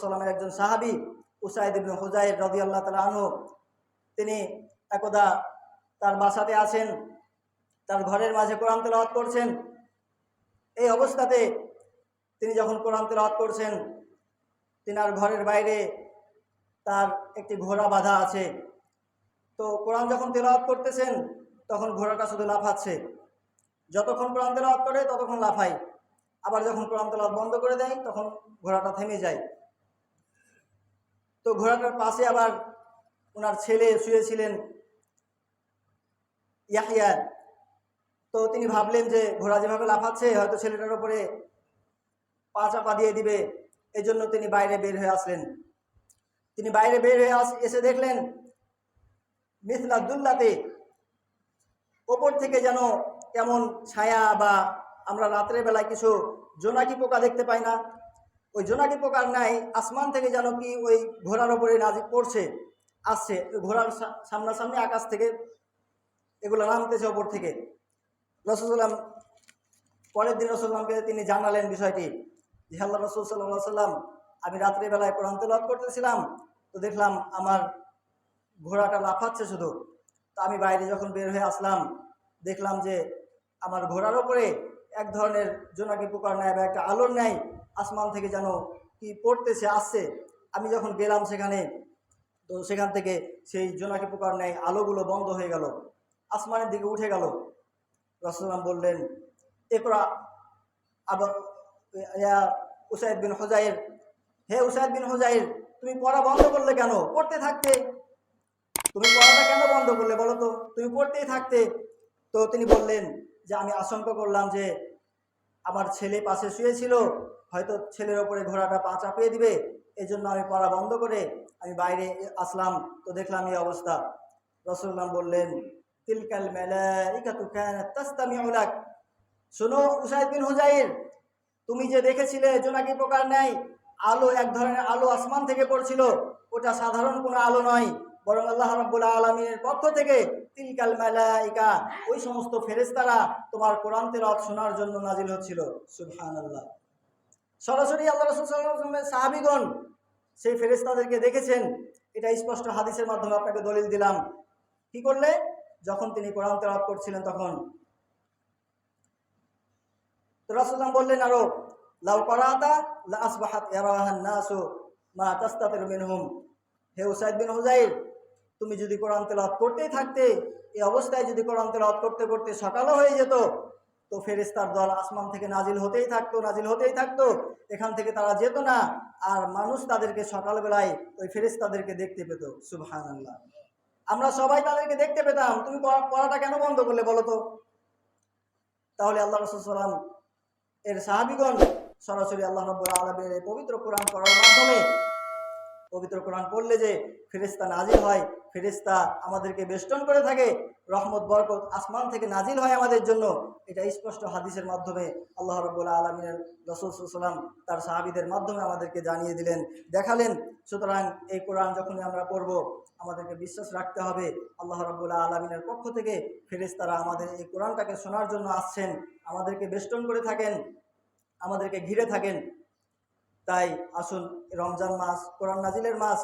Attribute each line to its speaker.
Speaker 1: সাল্লামের একজন সাহাবি উসাইদ ইবনে হুজাইর রদি আল্লাহ তালা আনহু, তিনি একদা তার বাসাতে আছেন, তার ঘরের মাঝে কোরআন তেলাওয়াত করছেন। এই অবস্থাতে তিনি যখন কোরআন তেলাওয়াত করছেন, তিনার ঘরের বাইরে তার একটি ঘোড়া বাঁধা আছে। তো কোরআন যখন তেলাওয়াত করতেছেন, তখন ঘোড়াটা শুধু লাফাচ্ছে। যতক্ষণ কোরআন তেলাওয়াত করে, ততক্ষণ লাফায়। আবার যখন কোরআন তেলাওয়াত বন্ধ করে দেয়, তখন ঘোড়াটা থেমে যায়। তো ঘোড়াটার পাশে আবার ওনার ছেলে শুয়েছিলেন ইয়াহিয়া। তো তিনি ভাবলেন যে ঘোড়া যেভাবে লাফাচ্ছে, হয়তো ছেলেটার উপরে পা চাপা দিয়ে দিবে। এই জন্য তিনি বাইরে বের হয়ে আসলেন। তিনি বাইরে বের হয়ে আস, এসে দেখলেন, মিথলা দুল্লাতে ওপর থেকে যেন কেমন ছায়া বা আমরা রাত্রের বেলায় কিছু জোনাকি পোকা দেখতে পাই না। ওই জোনাকি পোকার নাই আসমান থেকে যেন কি ওই ঘোড়ার ওপরে নাজি পড়ছে, আসছে ঘোড়ার সামনাসামনি আকাশ থেকে এগুলো নামতেছে ওপর থেকে। রসুলাম পরের দিন রসুলামকে তিনি জানালেন বিষয়টি, যে রসুল সাল্লাহ সাল্লাম আমি রাত্রিবেলায় কোরআন তেলাওয়াত করতেছিলাম, তো দেখলাম আমার ঘোড়াটা লাফাচ্ছে শুধু। তো আমি বাইরে যখন বের হয়ে আসলাম, দেখলাম যে আমার ঘোড়ার ওপরে এক ধরনের জোনাকি পোকার নেয় বা একটা আলোর নেয় আসমান থেকে যেন কি পড়তেছে, আসছে। আমি যখন গেলাম সেখানে, তো সেখান থেকে সেই জোনাকি পোকার নেয় আলোগুলো বন্ধ হয়ে গেল। আসমানের দিকে উঠে গেল। রসুলাম বললেন এরপর আবার উসাইদ বিন হোজাইর হে উসাইদ বিন হোজাইর তুমি পড়া বন্ধ করলে কেন? পড়তে থাকতে। তুমি পড়াটা কেন বন্ধ করলে বলো তো? তুমি পড়তেই থাকতে। তো তিনি বললেন যে, আমি আশঙ্কা করলাম যে আমার ছেলে পাশে শুয়েছিল, হয়তো ছেলের ওপরে ঘোড়াটা পা চাপিয়ে দিবে এই জন্য আমি পড়া বন্ধ করে আমি বাইরে আসলাম। তো দেখলাম এই অবস্থা। রসুল্লাম বললেন, তিলকাল মেলাইকাতু কানাত তাস্তামিউ লাক। শোনো উসাইদ হুজাইর তুমি যে দেখেছিলে জোনাকি পোকার ন্যায়, আলো এক ধরনের আলো আসমান থেকে পড়ছিল। ওটা সাধারণ কোনো আলো নয়। বরং আল্লাহ রাব্বুল আলমিনের পক্ষ থেকে তিলকাল মালাইকা, ওই সমস্ত ফেরেশতারা তোমার কোরআন তেলাওয়াত শোনার জন্য নাজিল হচ্ছিল। সুবহানাল্লাহ। সরাসরি আল্লাহ রসুল সাহাবিগণ সেই ফেরেশতাদেরকে দেখেছেন। এটা স্পষ্ট হাদিসের মাধ্যমে আপনাকে দলিল দিলাম। কি করলে? যখন তিনি কোরআন তেলাওয়াত করছিলেন তখন। তো রাসুল্লাম বললেন, আরও, লাউ করাতা লা আসবাহাত মা তাস্তাতির মিনহুম। হে উসাইদ বিন হুজাইর তুমি যদি কোরআন তেলাওয়াত করতেই থাকতে, এই অবস্থায় যদি কোরআন তেলাওয়াত করতে করতে সকালও হয়ে যেত, তো ফেরেস্তার দল আসমান থেকে নাজিল হতেই থাকতো, নাজিল হতেই থাকতো, এখান থেকে তারা যেত না, আর মানুষ তাদেরকে সকালবেলায় ওই ফেরেস্তাদেরকে দেখতে পেত সুবহান আল্লাহ আমরা সবাই তাদেরকে দেখতে পেতাম, তুমি পড়াটা কেন বন্ধ করলে বলো তো? তাহলে আল্লাহ রসুল সাল্লাম এর সাহাবিগণ সরাসরি আল্লাহ রব্বুল আলমের পবিত্র কোরআন পড়ার মাধ্যমে পবিত্র কোরআন পড়লে যে ফেরিস্তা নাজিল হয় ফেরিস্তা আমাদেরকে বেষ্টন করে থাকে, রহমত, বরকত আসমান থেকে নাজিল হয় আমাদের জন্য, এটা স্পষ্ট হাদিসের মাধ্যমে আল্লাহ রব্বুল্লাহ আলমিনের রসুল সাল্লাম তার সাহাবিদের মাধ্যমে আমাদেরকে জানিয়ে দিলেন, দেখালেন, সুতরাং এই কোরআন যখনই আমরা পড়ব, আমাদেরকে বিশ্বাস রাখতে হবে, আল্লাহ রব্বুল্লাহ আলমিনের পক্ষ থেকে ফেরেস্তারা আমাদের এই কোরআনটাকে শোনার জন্য আসছেন, আমাদেরকে বেষ্টন করে থাকেন, আমাদেরকে ঘিরে থাকেন তাই আসুন রমজান মাস কোরআন নাজিলের মাস